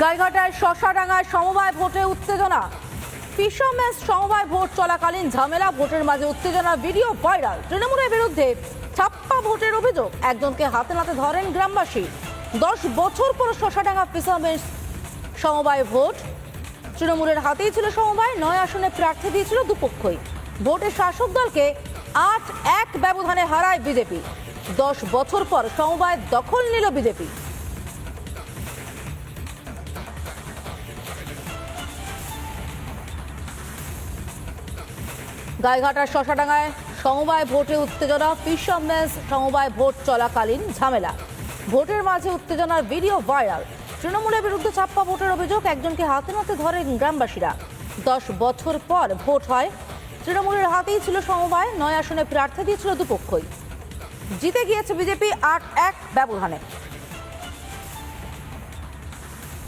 গাইঘাটায় শশাডাঙ্গায় সমবায় ভোটে উত্তেজনা। ফিশারম্যান সমবায় ভোট চলাকালীন ঝামেলা, ভোটের মাঝে উত্তেজনা, ভিডিও ভাইরাল। তৃণমূলের বিরুদ্ধে ছাপ্পা ভোটের অভিযোগ, একজনকে হাতে নাতে ধরেন গ্রামবাসী। দশ বছর পর শশাডাঙ্গা ফিশারম্যান সমবায় ভোট। তৃণমূলের হাতেই ছিল সমবায়, নয় আসনে প্রার্থী দিয়েছিল দুপক্ষই। ভোটে শাসক দলকে আট এক ব্যবধানে হারায় বিজেপি। দশ বছর পর সমবায় দখল নিল বিজেপি। গাইঘাটার শশাডাঙ্গায় সমবায় ভোটে উত্তেজনা ফিশারম্যান্স সমবায় ভোট চলাকালীন ঝামেলা। ভোটের মাঝে উত্তেজনার ভিডিও ভাইরাল। তৃণমূলের বিরুদ্ধে ছাপ্পা ভোটের অভিযোগ একজনকে হাতে নাতে ধরেন গ্রামবাসীরা। দশ বছর পর ভোট হয়। তৃণমূলের হাতেই ছিল সমবায়, নয় আসনে প্রার্থী দিয়েছিল দুপক্ষই। জিতে গিয়েছে বিজেপি আট এক ব্যবধানে।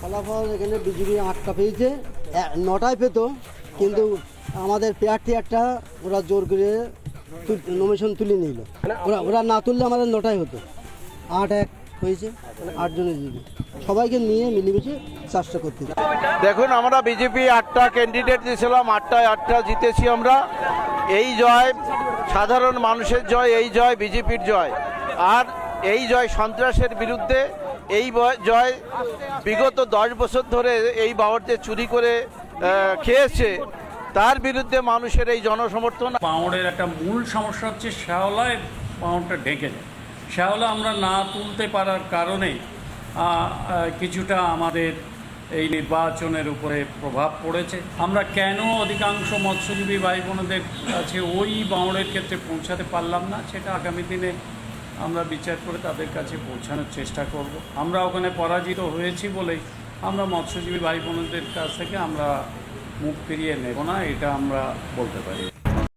ফলাফল এখানে বিজেপি আটটা পেয়েছে নটায় পেতো, কিন্তু আমাদের প্রার্থী একটা, ওরা জোর করে নমিশন তুলে নিল। ওরা ওরা না তুললে আমাদের নটায় হতো। আট এক হয়েছে আটজনের জিবি সবাইকে নিয়ে মিলেমিশে চাষটা করতে দেখুন, আমরা বিজেপি আটটা ক্যান্ডিডেট দিয়েছিলাম, আটটায় আটটা জিতেছি আমরা। এই জয় সাধারণ মানুষের জয়, এই জয় বিজেপির জয়। আর এই জয় সন্ত্রাসের বিরুদ্ধে, এই জয় বিগত দশ বছর ধরে এই বাবরদের চুরি করে খেয়েছে। তার বিরুদ্ধে মানুষের এই জনসমর্থন পাউডের একটা মূল সমস্যা হচ্ছে শ্যাওলায় পাউডটা ঢেকে যায়। শ্যাওলা আমরা না তুলতে পারার কারণে কিছুটা আমাদের এই নির্বাচনের উপরে প্রভাব পড়েছে। আমরা কেন অধিকাংশ মৎস্যজীবী ভাই বোনদের কাছে ওই বাউঁড়ের ক্ষেত্রে পৌঁছাতে পারলাম না, সেটা আগামী দিনে আমরা বিচার করে তাদের কাছে পৌঁছানোর চেষ্টা করব। আমরা ওখানে পরাজিত হয়েছি বলেই আমরা মৎস্যজীবী ভাই বোনদের কাছ থেকে আমরা মুখ ফিরিয়ে নেব না এটা আমরা বলতে পারি।